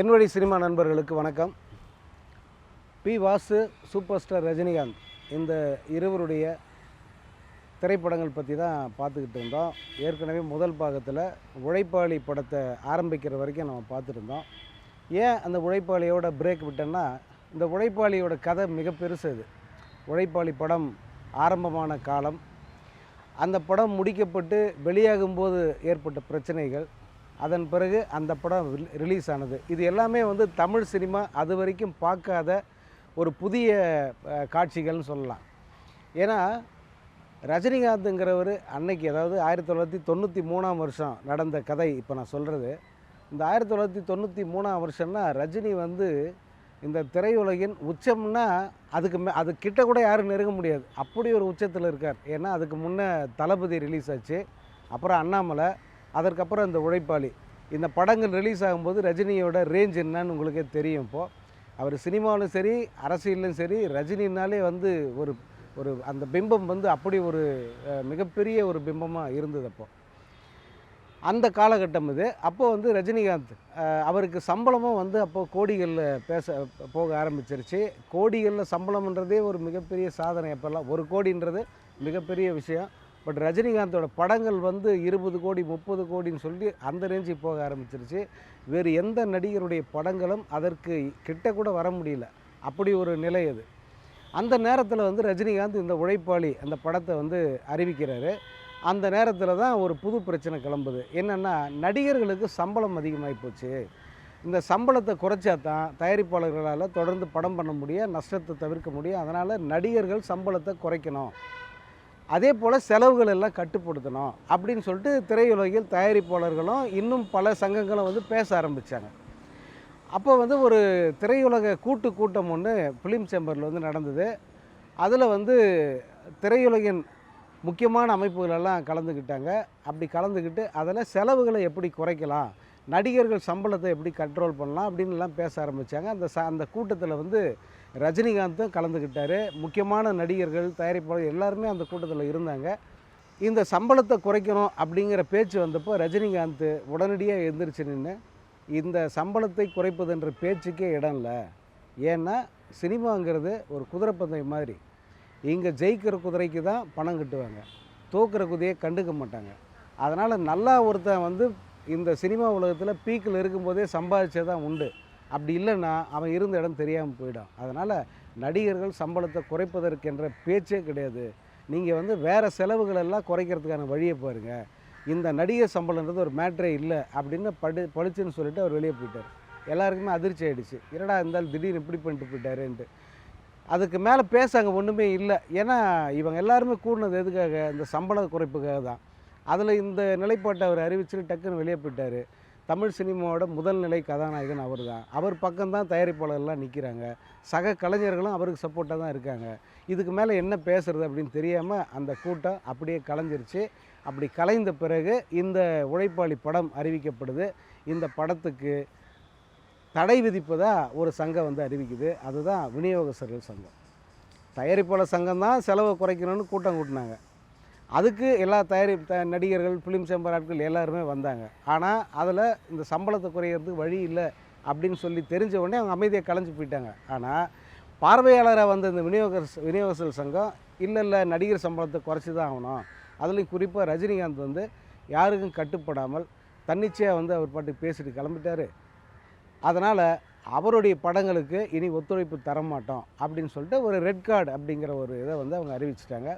என்னுடைய சினிமா நண்பர்களுக்கு வணக்கம். P Vasu super star Rajinikanth இந்த இருவருடைய திரைப்படங்கள் பற்றி தான் பார்த்துக்கிட்டு இருந்தோம். ஏற்கனவே முதல் பாகத்தில் உழைப்பாளி படத்தை ஆரம்பிக்கிற வரைக்கும் நம்ம பார்த்துருந்தோம் ஏன் அந்த உழைப்பாளியோட பிரேக் விட்டேன்னா இந்த உழைப்பாளியோட கதை மிக பெருசு அது. உழைப்பாளி படம் ஆரம்பமான காலம். அந்த படம் முடிக்கப்பட்டு வெளியாகும்போது ஏற்பட்ட பிரச்சனைகள் அதன் பிறகு அந்த படம் ரிலீஸ் ஆனது இது எல்லாமே வந்து தமிழ் சினிமா அது வரைக்கும் பார்க்காத ஒரு புதிய காட்சிகள்னு சொல்லலாம். ஏன்னா ரஜினிகாந்துங்கிறவர் அன்னைக்கு அதாவது ஆயிரத்தி தொள்ளாயிரத்தி தொண்ணூற்றி மூணாம் வருஷம் நடந்த கதை இப்போ நான் சொல்கிறது இந்த ஆயிரத்தி தொள்ளாயிரத்தி தொண்ணூற்றி மூணாம் வருஷம்னா ரஜினி வந்து இந்த திரையுலகின் உச்சம்னா அதுக்கு மே அது கிட்ட கூட யாரும் நெருங்க முடியாது. அப்படி ஒரு உச்சத்தில் இருக்கார். ஏன்னா அதுக்கு முன்னே தளபதி ரிலீஸ் ஆச்சு. அப்புறம் அண்ணாமலை அதற்கப்புறம் இந்த உழைப்பாளி. இந்த படங்கள் ரிலீஸ் ஆகும்போது ரஜினியோட ரேஞ்ச் என்னன்னு உங்களுக்கே தெரியும் இப்போது அவர் சினிமாவிலும் சரி அரசியலும் சரி ரஜினினாலே வந்து ஒரு ஒரு அந்த பிம்பம் வந்து அப்படி ஒரு மிகப்பெரிய ஒரு பிம்பமாக இருந்தது அப்போ. அந்த காலகட்டம் இது. அப்போ வந்து ரஜினிகாந்த் அவருக்கு சம்பளமும் வந்து அப்போது கோடிகளில் பேச போக ஆரம்பிச்சிருச்சு. கோடிகளில் சம்பளம்ன்றதே ஒரு மிகப்பெரிய சாதனை அப்போல்லாம். ஒரு கோடின்றது மிகப்பெரிய விஷயம். பட் ரஜினிகாந்தோட படங்கள் வந்து இருபது கோடி முப்பது கோடின்னு சொல்லி அந்த ரேஞ்சுக்கு போக ஆரம்பிச்சிருச்சு. வேறு எந்த நடிகருடைய படங்களும் அதற்கு கிட்ட கூட வர முடியல. அப்படி ஒரு நிலை அது. அந்த நேரத்தில் வந்து ரஜினிகாந்த் இந்த உழைப்பாளி அந்த படத்தை வந்து அறிவிக்கிறாரு. அந்த நேரத்தில் தான் ஒரு புது பிரச்சனை கிளம்புது. என்னென்னா நடிகர்களுக்கு சம்பளம் அதிகமாகி போச்சு. இந்த சம்பளத்தை குறைச்சா தான் தயாரிப்பாளர்களால் தொடர்ந்து படம் பண்ண முடியும் நஷ்டத்தை தவிர்க்க முடியும் அதனால் நடிகர்கள் சம்பளத்தை குறைக்கணும். அதே போல் செலவுகள் எல்லாம் கட்டுப்படுத்தணும் அப்படின்னு சொல்லிட்டு திரையுலகில் தயாரிப்பாளர்களும் இன்னும் பல சங்கங்களும் வந்து பேச ஆரம்பித்தாங்க அப்போ வந்து ஒரு திரையுலக கூட்டு கூட்டம் ஒன்று ஃபிலிம் சேம்பரில் வந்து நடந்தது. அதில் வந்து திரையுலகின் முக்கியமான அமைப்புகளெல்லாம் கலந்துக்கிட்டாங்க அப்படி கலந்துக்கிட்டு அதில் செலவுகளை எப்படி குறைக்கலாம்? நடிகர்கள் சம்பளத்தை எப்படி கண்ட்ரோல் பண்ணலாம் அப்படின்லாம் பேச ஆரம்பித்தாங்க அந்த ச அந்த கூட்டத்தில் வந்து ரஜினிகாந்தும் கலந்துக்கிட்டார் முக்கியமான நடிகர்கள் தயாரிப்பாளர் எல்லாருமே அந்த கூட்டத்தில் இருந்தாங்க. இந்த சம்பளத்தை குறைக்கணும் அப்படிங்கிற பேச்சு வந்தப்போ ரஜினிகாந்த் உடனடியாக எந்திரிச்சு நின்று இந்த சம்பளத்தை குறைப்பதுன்ற பேச்சுக்கே இடம் இல்லை. ஏன்னா சினிமாங்கிறது ஒரு குதிரைப்பந்தயம் மாதிரி. இங்கே ஜெயிக்கிற குதிரைக்கு தான் பணம் கட்டுவாங்க. தோக்குற குதிரையை கண்டுக்க மாட்டாங்க. அதனால் நல்லா ஒருத்தன் வந்து இந்த சினிமா உலகத்தில் பீக்கில் இருக்கும்போதே சம்பாதிச்சே தான் உண்டு. அப்படி இல்லைன்னா அவன் இருந்த இடம் தெரியாமல் போயிடும். அதனால் நடிகர்கள் சம்பளத்தை குறைப்பதற்கென்ற பேச்சே கிடையாது. நீங்கள் வந்து வேறு செலவுகள் எல்லாம் குறைக்கிறதுக்கான வழியை பாருங்கள் இந்த நடிகர் சம்பளன்றது ஒரு மேட்ரே இல்லை அப்படின்னு படு பளிச்சுன்னு சொல்லிட்டு அவர் வெளியே போயிட்டார். எல்லாருக்குமே அதிர்ச்சி ஆகிடுச்சு என்னடா இருந்தாலும் திடீர்னு இப்படி பண்ணிட்டு போயிட்டாருன்ட்டு. அதுக்கு மேலே பேச அங்கே ஒன்றுமே இல்லை. ஏன்னா இவங்க எல்லாருமே கூடினது எதுக்காக? இந்த சம்பள குறைப்புக்காக தான் அதில் இந்த நிலைப்பாட்டை அவர் அறிவிச்சுட்டு டக்குன்னு வெளியே போயிட்டார். தமிழ் சினிமாவோட முதல் நிலை கதாநாயகன் அவர் தான் அவர் பக்கம்தான் தயாரிப்பாளர்லாம் நிற்கிறாங்க சக கலைஞர்களும் அவருக்கு சப்போர்ட்டாக தான் இருக்காங்க. இதுக்கு மேலே என்ன பேசுறது அப்படின்னு தெரியாமல் அந்த கூட்டம் அப்படியே கலைஞ்சிருச்சு. அப்படி கலைந்த பிறகு இந்த உழைப்பாளி படம் அறிவிக்கப்படுது. இந்த படத்துக்கு தடை விதிப்பதாக ஒரு சங்கம் வந்து அறிவிக்குது. அதுதான் விநியோகஸ்தர்கள் சங்கம். தயாரிப்பாளர் சங்கம் தான் செலவை குறைக்கணும்னு கூட்டம் கூட்டினாங்க. அதுக்கு எல்லா தயாரி த நடிகர்கள் ஃபிலிம் சேம்பர் ஆட்கள் எல்லாருமே வந்தாங்க. ஆனால் அதில் இந்த சம்பளத்தை குறையிறதுக்கு வழி இல்லை அப்படின்னு சொல்லி தெரிஞ்ச உடனே அவங்க அமைதியாக கலைஞ்சு போயிட்டாங்க. ஆனால் பார்வையாளராக வந்த இந்த விநியோக விநியோகஸ்தர் சங்கம் இல்லை இல்லை நடிகர் சம்பளத்தை குறைச்சி தான் ஆகணும். அதுலேயும் குறிப்பாக ரஜினிகாந்த் வந்து யாருக்கும் கட்டுப்படாமல் தன்னிச்சையாக வந்து அவர் பாட்டுக்கு பேசிட்டு கிளம்பிட்டார். அதனால் அவருடைய படங்களுக்கு இனி ஒத்துழைப்பு தர மாட்டோம் அப்படின்னு சொல்லிட்டு ஒரு ரெட் கார்டு அப்படிங்கிற ஒரு இதை வந்து அவங்க அறிவிச்சிட்டாங்க.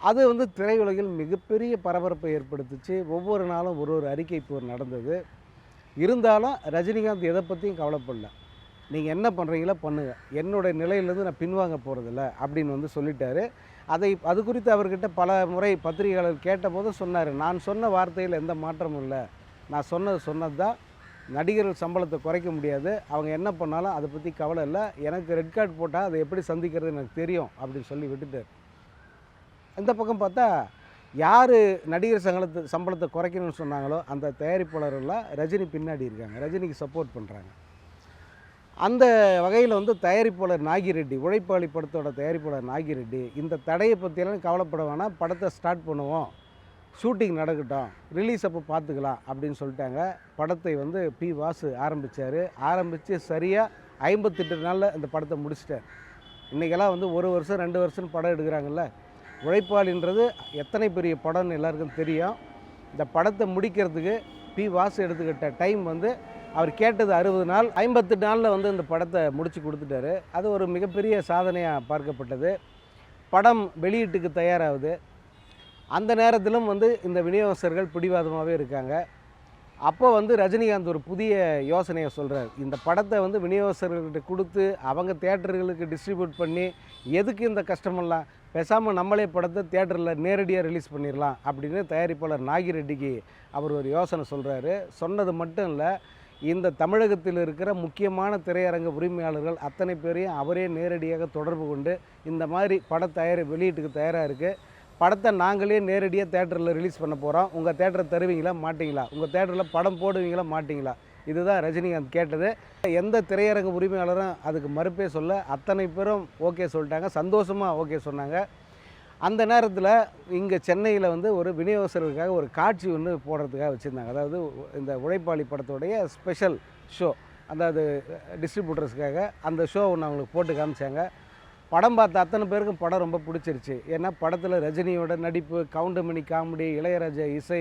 அது வந்து திரையுலகில் மிகப்பெரிய பரபரப்பை ஏற்படுத்துச்சு. ஒவ்வொரு நாளும் ஒரு ஒரு அறிக்கை போர் நடந்தது. இருந்தாலும் ரஜினிகாந்த் எதை பற்றியும் கவலைப்படல. நீங்கள் என்ன பண்ணுறீங்களோ பண்ணுங்கள் என்னுடைய நிலையிலேருந்து நான் பின்வாங்க போகிறதில்ல அப்படின்னு வந்து சொல்லிட்டாரு. அதை அது குறித்து அவர்கிட்ட பல முறை பத்திரிகையாளர் கேட்டபோது சொன்னார். நான் சொன்ன வார்த்தையில் எந்த மாற்றமும் இல்லை. நான் சொன்னது சொன்னது தான் நடிகர்கள் சம்பளத்தை குறைக்க முடியாது. அவங்க என்ன பண்ணாலும் அதை பற்றி கவலை இல்லை. எனக்கு ரெட் கார்டு போட்டால் அதை எப்படி சந்திக்கிறது எனக்கு தெரியும் அப்படின்னு சொல்லி விட்டுட்டார். இந்த பக்கம் பார்த்தா யார் நடிகர் சங்கலத்து சம்பளத்தை குறைக்கணும்னு சொன்னாங்களோ அந்த தயாரிப்பாளர்கள்லாம் ரஜினி பின்னாடி இருக்காங்க. ரஜினிக்கு சப்போர்ட் பண்ணுறாங்க அந்த வகையில் வந்து தயாரிப்பாளர் நாகிரெட்டி உழைப்பாளி படத்தோட தயாரிப்பாளர் நாகிரெட்டி இந்த தடையை பற்றியெல்லாம் கவலைப்பட வேணாம். படத்தை ஸ்டார்ட் பண்ணுவோம். ஷூட்டிங் நடக்கட்டும். ரிலீஸ் அப்போ பார்த்துக்கலாம் அப்படின்னு சொல்லிட்டாங்க. படத்தை வந்து பி வாசு ஆரம்பித்தார் ஆரம்பித்து சரியாக ஐம்பத்தெட்டு நாளில் இந்த படத்தை முடிச்சிட்டார். இன்றைக்கெல்லாம் வந்து ஒரு வருஷம் ரெண்டு வருஷம் படம் எடுக்கிறாங்கல்ல. உழைப்பாளின்றது எத்தனை பெரிய படம்னு எல்லாருக்கும் தெரியும். இந்த படத்தை முடிக்கிறதுக்கு பி வாசு எடுத்துக்கிட்ட டைம் வந்து அவர் கேட்டது அறுபது நாள் ஐம்பத்து நாளில் வந்து இந்த படத்தை முடித்து கொடுத்துட்டாரு. அது ஒரு மிகப்பெரிய சாதனையாக பார்க்கப்பட்டது. படம் வெளியீட்டுக்கு தயாராகுது. அந்த நேரத்திலும் வந்து இந்த விநியோகஸ்தர்கள் பிடிவாதமாகவே இருக்காங்க. அப்போ வந்து ரஜினிகாந்த் ஒரு புதிய யோசனையை சொல்கிறார் இந்த படத்தை வந்து விநியோகஸ்தர்கள்கிட்ட கொடுத்து அவங்க தேட்டர்களுக்கு டிஸ்ட்ரிபியூட் பண்ணி எதுக்கு இந்த கஷ்டமெல்லாம் பேசாமல் நம்மளே படத்தை தேட்டரில் நேரடியாக ரிலீஸ் பண்ணிடலாம் அப்படின்னு தயாரிப்பாளர் நாகிரெட்டிக்கு அவர் ஒரு யோசனை சொல்கிறாரு சொன்னது மட்டும் இல்லை இந்த தமிழகத்தில் இருக்கிற முக்கியமான திரையரங்க உரிமையாளர்கள் அத்தனை பேரையும் அவரே நேரடியாக தொடர்பு கொண்டு இந்த மாதிரி பட தயாரி வெளியீட்டுக்கு தயாராக இருக்குது படத்தை நாங்களே நேரடியாக தேட்டரில் ரிலீஸ் பண்ண போகிறோம் உங்கள் தேட்டரை தருவீங்களா மாட்டிங்களா? உங்கள் தேட்டரில் படம் போடுவீங்களா மாட்டிங்களா? இதுதான் ரஜினிகாந்த் கேட்டது. எந்த திரையரங்க உரிமையாளரும் அதுக்கு மறுப்பே சொல்ல அத்தனை பேரும் ஓகே சொல்லிட்டாங்க சந்தோஷமாக ஓகே சொன்னாங்க. அந்த நேரத்தில் இங்கே சென்னையில் வந்து ஒரு விநியோகஸ்தர்களுக்காக ஒரு காட்சி ஒன்று போடுறதுக்காக வச்சுருந்தாங்க. அதாவது இந்த உழைப்பாளி படத்துடைய ஸ்பெஷல் ஷோ அதாவது டிஸ்ட்ரிபியூட்டர்ஸ்க்காக அந்த ஷோ ஒன்று அவங்களுக்கு போட்டு காமிச்சாங்க. படம் பார்த்த அத்தனை பேருக்கும் படம் ரொம்ப பிடிச்சிருச்சு. ஏன்னா படத்தில் ரஜினியோட நடிப்பு கவுண்டமணி காமெடி இளையராஜா இசை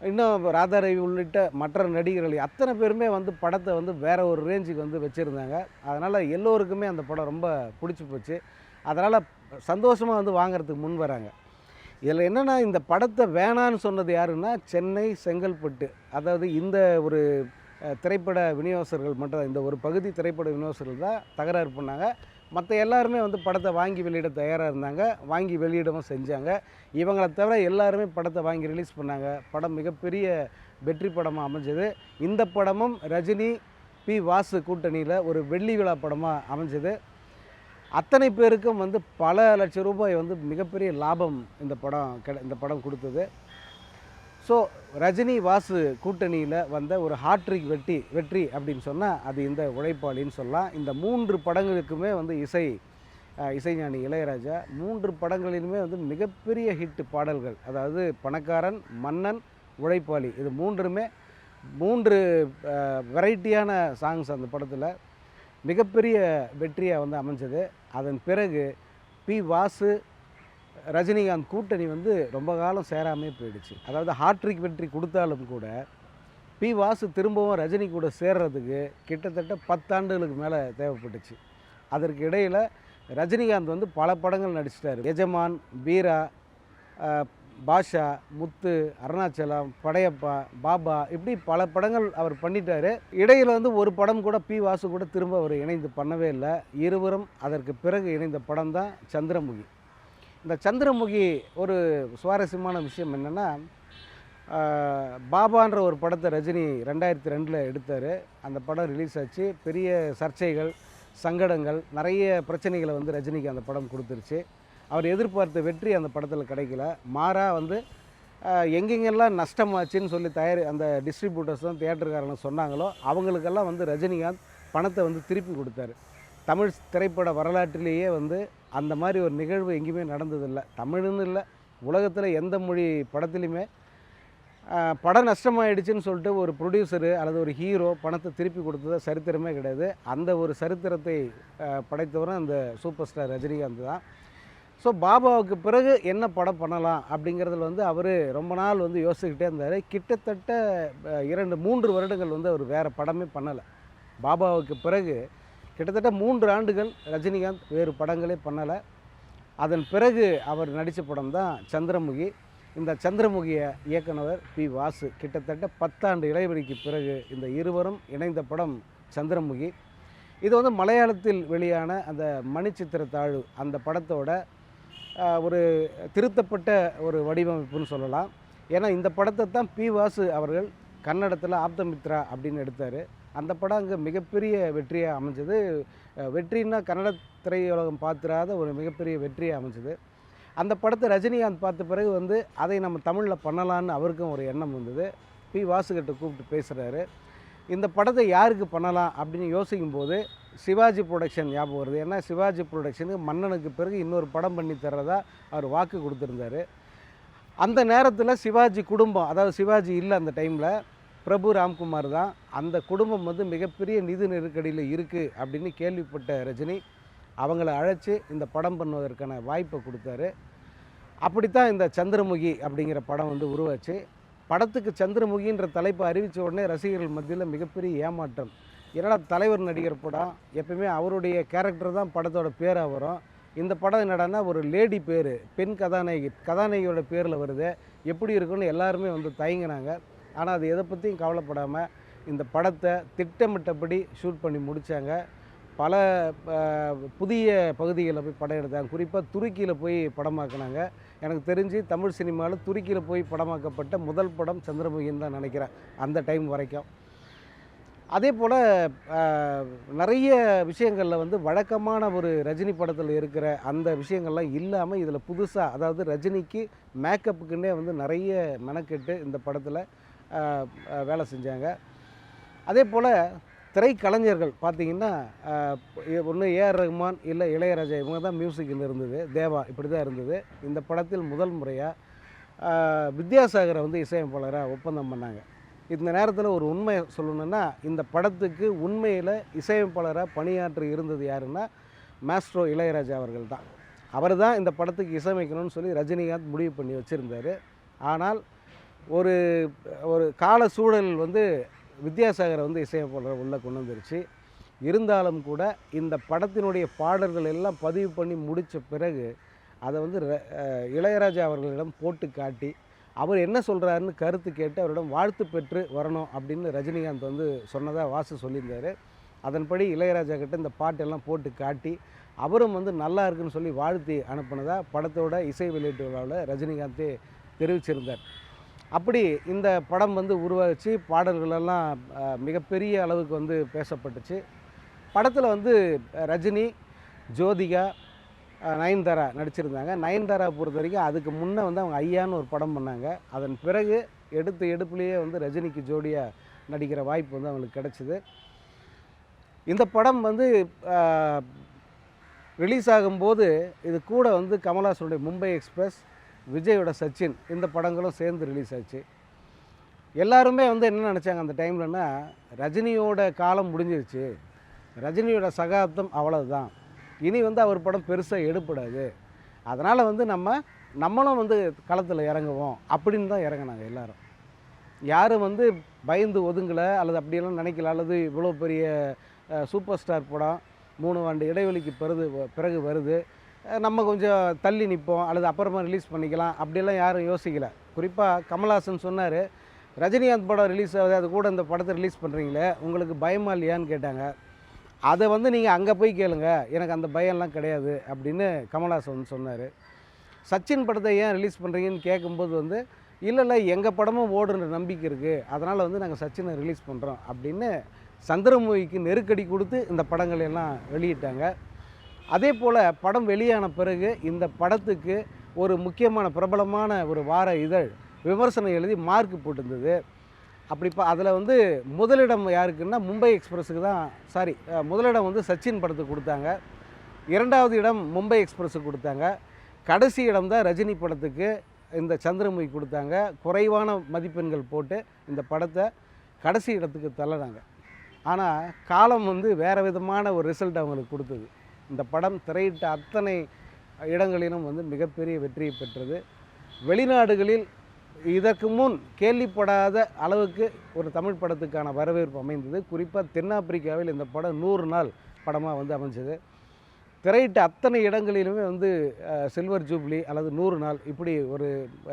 இன்னும் ராதாரவி உள்ளிட்ட மற்ற நடிகர்கள் அத்தனை பேருமே வந்து படத்தை வந்து வேற ஒரு ரேஞ்சுக்கு வந்து வச்சுருந்தாங்க. அதனால் எல்லோருக்குமே அந்த படம் ரொம்ப பிடிச்சி போச்சு. அதனால் சந்தோஷமாக வந்து வாங்குறதுக்கு முன் வராங்க. இதில் என்னென்னா இந்த படத்தை வேணான்னு சொன்னது யாருன்னா சென்னை செங்கல்பட்டு. அதாவது இந்த ஒரு திரைப்பட விநியோகஸ்தர்கள் மட்டும் இந்த ஒரு பகுதி திரைப்பட விநியோகஸ்தர்கள் தான் தகராறு பண்ணாங்க. மற்ற எல்லாருமே வந்து படத்தை வாங்கி வெளியிட தயாராக இருந்தாங்க. வாங்கி வெளியிடவும் செஞ்சாங்க. இவங்களை தவிர எல்லாருமே படத்தை வாங்கி ரிலீஸ் பண்ணாங்க. படம் மிகப்பெரிய வெற்றி படமாக அமைஞ்சது. இந்த படமும் ரஜினி பி. வாசு கூட்டணியில் ஒரு வெள்ளி விழா படமாக அமைஞ்சது. அத்தனை பேருக்கும் வந்து பல லட்சம் ரூபாய் வந்து மிகப்பெரிய லாபம் இந்த படம் கிடை இந்த படம் கொடுத்தது. ஸோ ரஜினி வாசு கூட்டணியில் வந்த ஒரு ஹாட்ரிக் வெற்றி வெற்றி அப்படின்னு சொன்னால் அது இந்த உழைப்பாளின்னு சொல்லலாம். இந்த மூன்று படங்களுக்குமே வந்து இசை இசைஞானி இளையராஜா மூன்று படங்களிலுமே வந்து மிகப்பெரிய ஹிட் பாடல்கள். அதாவது பணக்காரன் மன்னன் உழைப்பாளி இது மூன்றுமே மூன்று வெரைட்டியான சாங்ஸ் அந்த படத்தில் மிகப்பெரிய வெற்றியாக வந்து அமைஞ்சது. அதன் பிறகு பி வாசு ரஜினிகாந்த் கூட்டணி வந்து ரொம்ப காலம் சேராமே போயிடுச்சு. அதாவது ஹாட்ரிக் வெற்றி கொடுத்தாலும் கூட பி வாசு திரும்பவும் ரஜினி கூட சேர்றதுக்கு கிட்டத்தட்ட பத்தாண்டுகளுக்கு மேலே தேவைப்பட்டுச்சு. அதற்கு இடையில் ரஜினிகாந்த் வந்து பல படங்கள் நடிச்சிட்டாரு. எஜமான் பீரா பாஷா முத்து அருணாச்சலம் படையப்பா பாபா இப்படி பல படங்கள் அவர் பண்ணிட்டாரு. இடையில் வந்து ஒரு படம் கூட பி வாசு கூட திரும்ப அவர் இணைந்து பண்ணவே இல்லை. இருவரும் அதற்கு பிறகு இணைந்த படம் தான் சந்திரமுகி. இந்த சந்திரமுகி ஒரு சுவாரஸ்யமான விஷயம் என்னென்னா பாபான்ற ஒரு படத்தை ரஜினி ரெண்டாயிரத்தி ரெண்டில் எடுத்தார். அந்த படம் ரிலீஸ் ஆச்சு. பெரிய சர்ச்சைகள் சங்கடங்கள் நிறைய பிரச்சனைகளை வந்து ரஜினிக்கு அந்த படம் கொடுத்துருச்சு. அவர் எதிர்பார்த்த வெற்றி அந்த படத்தில் கிடைக்கல. மாறாக வந்து எங்கெங்கெல்லாம் நஷ்டமாச்சுன்னு சொல்லி தயார் அந்த டிஸ்ட்ரிபியூட்டர்ஸ் தான் தியேட்டருக்காரங்க சொன்னாங்களோ அவங்களுக்கெல்லாம் வந்து ரஜினிகாந்த் பணத்தை வந்து திருப்பி கொடுத்தாரு. தமிழ் திரைப்பட வரலாற்றிலேயே வந்து அந்த மாதிரி ஒரு நிகழ்வு எங்கேயுமே நடந்ததில்லை. தமிழ்னு இல்லை உலகத்தில் எந்த மொழி படத்துலையுமே படம் நஷ்டமாயிடுச்சுன்னு சொல்லிட்டு ஒரு ப்ரொடியூசரு அல்லது ஒரு ஹீரோ பணத்தை திருப்பி கொடுத்தது சரித்திரமே கிடையாது. அந்த ஒரு சரித்திரத்தை படைத்தவரும் அந்த சூப்பர் ஸ்டார் ரஜினிகாந்த் தான். ஸோ பாபாவுக்கு பிறகு என்ன படம் பண்ணலாம் அப்படிங்கிறதுல வந்து அவர் ரொம்ப நாள் வந்து யோசிச்சுக்கிட்டே இருந்தார். கிட்டத்தட்ட இரண்டு மூன்று வருடங்கள் வந்து அவர் வேறு படமே பண்ணலை. பாபாவுக்கு பிறகு கிட்டத்தட்ட மூன்று ஆண்டுகள் ரஜினிகாந்த் வேறு படங்களே பண்ணலை. அதன் பிறகு அவர் நடித்த படம் தான் சந்திரமுகி. இந்த சந்திரமுகிய இயக்குனவர் பி. வாசு. கிட்டத்தட்ட பத்தாண்டு இடைவெளிக்கு பிறகு இந்த இருவரும் இணைந்த படம் சந்திரமுகி. இது வந்து மலையாளத்தில் வெளியான அந்த மணிச்சித்திரத்தாழ் அந்த படத்தோட ஒரு திருத்தப்பட்ட ஒரு வடிவமைப்புன்னு சொல்லலாம். ஏன்னா இந்த படத்தை தான் பி. வாசு அவர்கள் கன்னடத்தில் ஆப்தமித்ரா அப்படின்னு எடுத்தார். அந்த படம் அங்கே மிகப்பெரிய வெற்றியாக அமைஞ்சது. வெற்றின்னா கன்னட திரையுலகம் பார்த்துராத ஒரு மிகப்பெரிய வெற்றியாக அமைஞ்சது. அந்த படத்தை ரஜினிகாந்த் பார்த்த பிறகு வந்து அதை நம்ம தமிழில் பண்ணலான்னு அவருக்கும் ஒரு எண்ணம் வந்தது. பி. வாசுகிட்ட கூப்பிட்டு பேசுகிறாரு இந்த படத்தை யாருக்கு பண்ணலாம் அப்படின்னு யோசிக்கும் போது சிவாஜி ப்ரொடக்ஷன் ஞாபகம் வருது. ஏன்னா சிவாஜி ப்ரொடக்ஷனுக்கு மன்னனுக்கு பிறகு இன்னொரு படம் பண்ணி தர்றதா அவர் வாக்கு கொடுத்துருந்தாரு. அந்த நேரத்தில் சிவாஜி குடும்பம் அதாவது சிவாஜி இல்லை அந்த டைமில் பிரபு ராம்குமார் தான் அந்த குடும்பம் வந்து மிகப்பெரிய நிதி நெருக்கடியில் இருக்குது அப்படின்னு கேள்விப்பட்ட ரஜினி. அவங்கள அழைச்சி இந்த படம் பண்ணுவதற்கான வாய்ப்பை கொடுத்தாரு. அப்படித்தான் இந்த சந்திரமுகி அப்படிங்கிற படம் வந்து உருவாச்சு. படத்துக்கு சந்திரமுகின்ற தலைப்பை அறிவித்த உடனே ரசிகர்கள் மத்தியில் மிகப்பெரிய ஏமாற்றம். என்னடா தலைவர் நடிகர் படம்? எப்பயுமே அவருடைய கேரக்டர் தான் படத்தோட பேராக வரும். இந்த படம் என்னடான்னா ஒரு லேடி பேர் பெண் கதாநாயகி கதாநாயகியோட பேரில் வருது. எப்படி இருக்குன்னு எல்லாருமே வந்து தயங்கினாங்க. ஆனால் அது எதை பற்றியும் கவலைப்படாமல் இந்த படத்தை திட்டமிட்டபடி ஷூட் பண்ணி முடித்தாங்க பல புதிய பகுதிகளில் போய் படம் எடுத்தாங்க. குறிப்பாக துருக்கியில் போய் படமாக்குனாங்க. எனக்கு தெரிஞ்சு தமிழ் சினிமாவில் துருக்கியில் போய் படமாக்கப்பட்ட முதல் படம் சந்திரமுகின்னு தான் நினைக்கிறேன் அந்த டைம் வரைக்கும். அதே போல் நிறைய விஷயங்களில் வந்து வழக்கமான ஒரு ரஜினி படத்தில் இருக்கிற அந்த விஷயங்கள்லாம் இல்லாமல் இதில் புதுசாக அதாவது ரஜினிக்கு மேக்கப்புக்குன்னே வந்து நிறைய மெனக்கெட்டு இந்த படத்தில் வேலை செஞ்சாங்க. அதே போல் திரைக்கலைஞர்கள் பார்த்தீங்கன்னா ஒன்று ஏஆர் ரஹ்மான் இல்லை இளையராஜா இவங்க தான் மியூசிக்கில் இருந்தது. தேவா இப்படி தான் இருந்தது. இந்த படத்தில் முதல் முறையாக வித்யாசாகரை வந்து இசையமைப்பாளராக ஒப்பந்தம் பண்ணாங்க. இந்த நேரத்தில் ஒரு உண்மை சொல்லணுன்னா இந்த படத்துக்கு உண்மையில் இசையமைப்பாளராக பணியாற்றி இருந்தது யாருன்னா மாஸ்ட்ரோ இளையராஜா அவர்கள் தான். அவர் தான் இந்த படத்துக்கு இசையமைக்கணும்னு சொல்லி ரஜினிகாந்த் முடிவு பண்ணி வச்சுருந்தார். ஆனால் ஒரு ஒரு கால சூழல் வந்து வித்யாசாகரை வந்து இசையமைப்பாளர் உள்ளே கொண்டு வந்துருச்சு. இருந்தாலும் கூட இந்த படத்தினுடைய பாடல்கள் எல்லாம் பதிவு பண்ணி முடித்த பிறகு அதை வந்து ர- இளையராஜா அவர்களிடம் போட்டு காட்டி அவர் என்ன சொல்கிறாருன்னு கருத்து கேட்டு அவரிடம் வாழ்த்து பெற்று வரணும் அப்படின்னு ரஜினிகாந்த் வந்து சொன்னதாக வாசு சொல்லியிருந்தார். அதன்படி இளையராஜா கிட்ட இந்த பாட்டெல்லாம் போட்டு காட்டி அவரும் வந்து நல்லா இருக்குன்னு சொல்லி வாழ்த்தி அனுப்புனதா படத்தோட இசை வெளியீட்டு விழாவில் ரஜினிகாந்தே தெரிவிச்சிருந்தார். அப்படி இந்த படம் வந்து உருவாச்சு. பாடல்களெல்லாம் மிகப்பெரிய அளவுக்கு வந்து பேசப்பட்டுச்சு. படத்தில் வந்து ரஜினி ஜோதிகா நயன்தாரா நடிச்சிருந்தாங்க. நயன்தாரா பொறுத்த வரைக்கும் அதுக்கு முன்னே வந்து அவங்க ஐயான்னு ஒரு படம் பண்ணாங்க. அதன் பிறகு எடுத்த எடுப்புலேயே வந்து ரஜினிக்கு ஜோடியாக நடிக்கிற வாய்ப்பு வந்து அவங்களுக்கு கிடச்சிது. இந்த படம் வந்து ரிலீஸ் ஆகும்போது இது கூட வந்து கமல்ஹாசனுடைய மும்பை எக்ஸ்பிரஸ் விஜயோட சச்சின் இந்த படங்களும் சேர்ந்து ரிலீஸ் ஆச்சு. எல்லாருமே வந்து என்ன நினச்சாங்க அந்த டைம்லன்னா ரஜினியோட காலம் முடிஞ்சிருச்சு. ரஜினியோட சகாப்தம் அவ்வளவுதான். இனி வந்து அவர் படம் பெருசாக எடுப்படாது. அதனால் வந்து நம்ம நம்மளும் வந்து களத்தில் இறங்குவோம் அப்படின்னு தான் இறங்கினாங்க எல்லாரும். யாரும் வந்து பயந்து ஒதுங்கலை அல்லது அப்படியெல்லாம் நினைக்கல. அல்லது இவ்வளோ பெரிய சூப்பர் ஸ்டார் படம் மூணு ஆண்டு இடைவெளிக்கு பிறகு பிறகு வருது. நம்ம கொஞ்சம் தள்ளி நிற்போம் அல்லது அப்புறமா ரிலீஸ் பண்ணிக்கலாம். அப்படிலாம் யாரும் யோசிக்கல. குறிப்பாக கமல்ஹாசன் சொன்னார் ரஜினிகாந்த் படம் ரிலீஸ் ஆகுது அது கூட இந்த படத்தை ரிலீஸ் பண்ணுறீங்களே உங்களுக்கு பயமா இல்லையான்னு கேட்டாங்க. அதை வந்து நீங்கள் அங்கே போய் கேளுங்க எனக்கு அந்த பயம்லாம் கிடையாது அப்படின்னு கமல்ஹாசன் சொன்னார். சச்சின் படத்தை ஏன் ரிலீஸ் பண்ணுறீங்கன்னு கேட்கும்போது வந்து இல்லை இல்லை எங்கள் படமும் ஓடுன்ற நம்பிக்கை இருக்குது அதனால் வந்து நாங்கள் சச்சினை ரிலீஸ் பண்ணுறோம் அப்படின்னு சந்திரமுகிக்கு நெருக்கடி கொடுத்து இந்த படங்கள் எல்லாம் வெளியிட்டாங்க. அதே போல் படம் வெளியான பிறகு இந்த படத்துக்கு ஒரு முக்கியமான பிரபலமான ஒரு வார இதழ் விமர்சனம் எழுதி மார்க் போட்டிருந்தது. அப்படி இப்போ அதில் வந்து முதலிடம் யாருக்குன்னா மும்பை எக்ஸ்பிரஸுக்கு தான் சாரி முதலிடம் வந்து சச்சின் படத்துக்கு கொடுத்தாங்க. இரண்டாவது இடம் மும்பை எக்ஸ்பிரஸுக்கு கொடுத்தாங்க. கடைசி இடம் தான் ரஜினி படத்துக்கு இந்த சந்திரமுகி கொடுத்தாங்க. குறைவான மதிப்பெண்கள் போட்டு இந்த படத்தை கடைசி இடத்துக்கு தள்ளினாங்க. ஆனால் காலம் வந்து வேறு விதமான ஒரு ரிசல்ட் அவங்களுக்கு கொடுத்தது. இந்த படம் திரையிட்ட அத்தனை இடங்களிலும் வந்து மிகப்பெரிய வெற்றியை பெற்றது. வெளிநாடுகளில் இதற்கு முன் கேள்விப்படாத அளவுக்கு ஒரு தமிழ் படத்துக்கான வரவேற்பு அமைந்தது. குறிப்பாக தென்னாப்பிரிக்காவில் இந்த படம் நூறு நாள் படமாக வந்து அமைஞ்சது. திரையிட்ட அத்தனை இடங்களிலுமே வந்து சில்வர் ஜூப்ளி அல்லது நூறு நாள் இப்படி ஒரு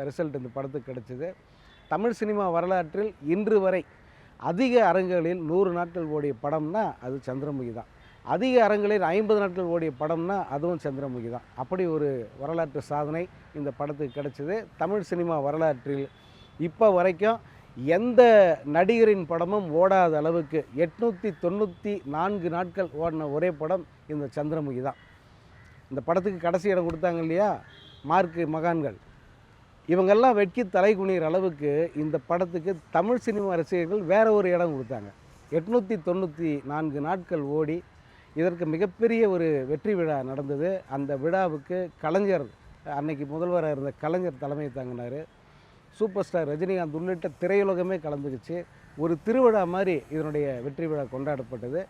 ரிசல்ட் இந்த படத்துக்கு கிடைச்சிது. தமிழ் சினிமா வரலாற்றில் இன்று வரை அதிக அரங்குகளில் நூறு நாட்கள் ஓடிய படம்னா அது சந்திரமுகி தான். அதிக அரங்களில் ஐம்பது நாட்கள் ஓடிய படம்னா அதுவும் சந்திரமுகி தான். அப்படி ஒரு வரலாற்று சாதனை இந்த படத்துக்கு கிடைச்சது. தமிழ் சினிமா வரலாற்றில் இப்போ வரைக்கும் எந்த நடிகரின் படமும் ஓடாத அளவுக்கு எட்நூற்றி தொண்ணூற்றி நான்கு நாட்கள் ஓடின ஒரே படம் இந்த சந்திரமுகி தான். இந்த படத்துக்கு கடைசி இடம் கொடுத்தாங்க இல்லையா? மார்க்கு மகான்கள். இவங்கெல்லாம் வெட்கி தலை குனிகிற அளவுக்கு இந்த படத்துக்கு தமிழ் சினிமா ரசிகர்கள் வேற ஒரு இடம் கொடுத்தாங்க. எட்நூற்றி தொண்ணூற்றி நான்கு நாட்கள் ஓடி இதற்கு மிகப்பெரிய ஒரு வெற்றி விழா நடந்தது. அந்த விழாவுக்கு கலைஞர் அன்னைக்கு முதல்வராக இருந்த கலைஞர் தலைமை தாங்கினார். சூப்பர் ஸ்டார் ரஜினிகாந்த் உள்ளிட்ட திரையுலகமே கலந்துக்குச்சு ஒரு திருவிழா மாதிரி இதனுடைய வெற்றி விழா கொண்டாடப்பட்டது.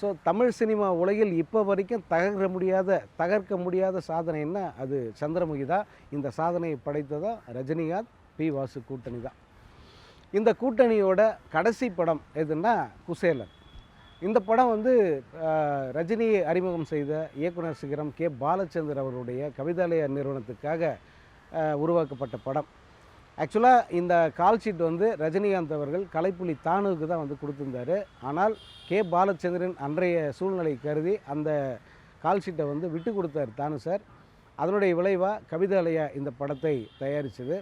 ஸோ தமிழ் சினிமா உலகில் இப்போ வரைக்கும் தகர்க்க முடியாத தகர்க்க முடியாத சாதனைன்னா அது சந்திரமுகி தான். இந்த சாதனையை படைத்ததும் ரஜினிகாந்த் பி. வாசு கூட்டணி தான். இந்த கூட்டணியோட கடைசி படம் எதுன்னா குசேலன். இந்த படம் வந்து ரஜினியை அறிமுகம் செய்த இயக்குனர் சிகரம் கே. பாலச்சந்தர் அவருடைய கவிதாலய நிறுவனத்துக்காக உருவாக்கப்பட்ட படம். ஆக்சுவலாக இந்த கால் ஷீட் வந்து ரஜினிகாந்த் அவர்கள் கலைப்புலி தானுவுக்கு தான் வந்து கொடுத்துருந்தாரு. ஆனால் கே. பாலச்சந்திரன் அன்றைய சூழ்நிலை கருதி அந்த கால் ஷீட்டை வந்து விட்டு கொடுத்தார் தானு சார். அதனுடைய விளைவாக கவிதாலயா இந்த படத்தை தயாரித்தது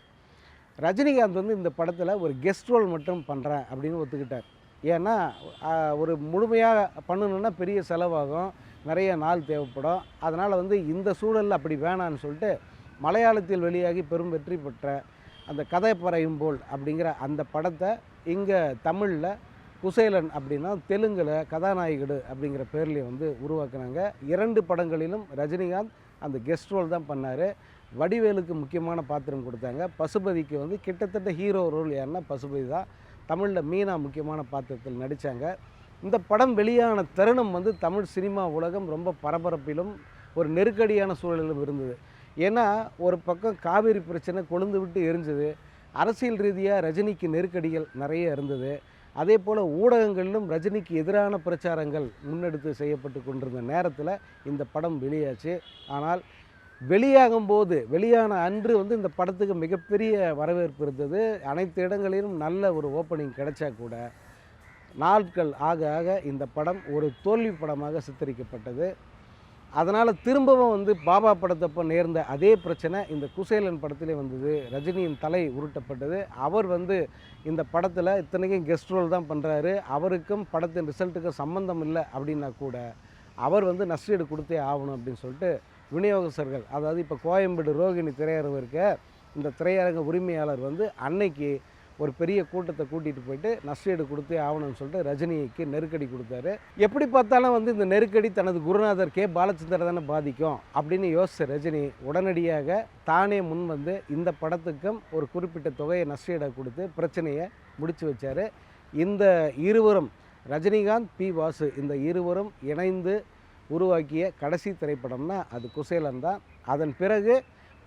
ரஜினிகாந்த் வந்து இந்த படத்தில் ஒரு கெஸ்ட் ரோல் மட்டும் பண்ணுறேன் அப்படின்னு ஒத்துக்கிட்டார். ஏன்னா ஒரு முழுமையாக பண்ணணுன்னா பெரிய செலவாகும். நிறைய நாள் தேவைப்படும். அதனால் வந்து இந்த சூழலில் அப்படி வேணான்னு சொல்லிட்டு மலையாளத்தில் வெளியாகி பெரும் வெற்றி பெற்ற அந்த கதை பறையும் போல் அப்படிங்கிற அந்த படத்தை இங்கே தமிழில் குசேலன் அப்படின்னா தெலுங்கில் கதாநாயகடு அப்படிங்கிற பேர்லேயே வந்து உருவாக்குனாங்க இரண்டு படங்களிலும் ரஜினிகாந்த் அந்த கெஸ்ட் ரோல் தான் பண்ணார். வடிவேலுக்கு முக்கியமான பாத்திரம் கொடுத்தாங்க. பசுபதிக்கு வந்து கிட்டத்தட்ட ஹீரோ ரோல் யாருன்னா பசுபதி தான். தமிழில் மீனா முக்கியமான பாத்திரத்தில் நடித்தாங்க இந்த படம் வெளியான தருணம் வந்து தமிழ் சினிமா உலகம் ரொம்ப பரபரப்பிலும் ஒரு நெருக்கடியான சூழலிலும் இருந்தது. ஏன்னா ஒரு பக்கம் காவிரி பிரச்சனை கொழுந்து விட்டு எரிஞ்சது. அரசியல் ரீதியாக ரஜினிக்கு நெருக்கடிகள் நிறைய இருந்தது. அதே போல் ஊடகங்களிலும் ரஜினிக்கு எதிரான பிரச்சாரங்கள் முன்னெடுத்து செய்யப்பட்டு கொண்டிருந்த நேரத்தில் இந்த படம் வெளியாச்சு. ஆனால் வெளியாகும் போது வெளியான அன்று வந்து இந்த படத்துக்கு மிகப்பெரிய வரவேற்பு இருந்தது. அனைத்து இடங்களிலும் நல்ல ஒரு ஓப்பனிங் கிடைச்சா கூட நாட்கள் ஆக ஆக இந்த படம் ஒரு தோல்வி படமாக சித்தரிக்கப்பட்டது. அதனால் திரும்பவும் வந்து பாபா படத்தப்போ நேர்ந்த அதே பிரச்சனை இந்த குசேலன் படத்திலே வந்தது. ரஜினியின் தலை உருட்டப்பட்டது. அவர் வந்து இந்த படத்தில் இத்தனைக்கும் கெஸ்ட் ரோல் தான் பண்ணுறாரு அவருக்கும் படத்தின் ரிசல்ட்டுக்கும் சம்மந்தம் இல்லை அப்படின்னா கூட அவர் வந்து நஷ்டீடு கொடுத்தே ஆகணும் அப்படின்னு சொல்லிட்டு விநியோகஸ்தர்கள் அதாவது இப்போ கோயம்பேடு ரோகிணி திரையரங்கம் இருக்க இந்த திரையரங்க உரிமையாளர் வந்து அன்னைக்கு ஒரு பெரிய கூட்டத்தை கூட்டிகிட்டு போயிட்டு நஷ்டீடு கொடுத்தே ஆகணும்னு சொல்லிட்டு ரஜினிக்கு நெருக்கடி கொடுத்தாரு. எப்படி பார்த்தாலும் வந்து இந்த நெருக்கடி தனது குருநாதர் கே. பாலச்சந்தர் தானே பாதிக்கும் அப்படின்னு யோசிச்ச ரஜினி உடனடியாக தானே முன் வந்து இந்த படத்துக்கும் ஒரு குறிப்பிட்ட தொகையை நஷ்டீடை கொடுத்து பிரச்சனையை முடித்து வச்சார். இந்த இருவரும் ரஜினிகாந்த் பி. வாசு இந்த இருவரும் இணைந்து உருவாக்கிய கடைசி திரைப்படம்னா அது குசேலன் தான். அதன் பிறகு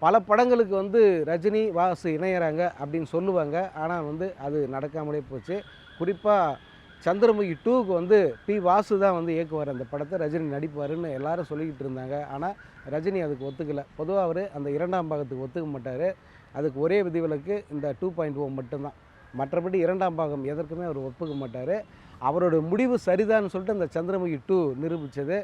பல படங்களுக்கு வந்து ரஜினி வாசு இணையறாங்க அப்படின்னு சொல்லுவாங்க. ஆனால் வந்து அது நடக்காமலே போச்சு. குறிப்பாக சந்திரமுகி டூக்கு வந்து பி வாசு தான் வந்து இயக்குவார் அந்த படத்தை. ரஜினி நடிப்பாருன்னு எல்லாரும் சொல்லிக்கிட்டு இருந்தாங்க. ஆனால் ரஜினி அதுக்கு ஒத்துக்கலை. பொதுவாக அவர் அந்த இரண்டாம் பாகத்துக்கு ஒத்துக்க மாட்டார். அதுக்கு ஒரே விதிவிலக்கு இந்த டூ பாயிண்ட் ஓ மட்டும்தான். மற்றபடி இரண்டாம் பாகம் எதற்குமே அவர் ஒப்புக்க மாட்டார். அவரோட முடிவு சரிதான்னு சொல்லிட்டு அந்த சந்திரமுகி டூ நிரூபித்தது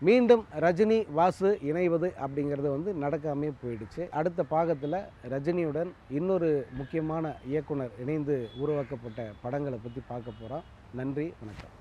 மீண்டும் ரஜினி வாசு இணைவது அப்படிங்கிறது வந்து நடக்காமே போயிடுச்சு. அடுத்த பாகத்தில் ரஜினியுடன் இன்னொரு முக்கியமான இயக்குனர் இணைந்து உருவாக்கப்பட்ட படங்களை பற்றி பார்க்க போகிறோம் நன்றி வணக்கம்.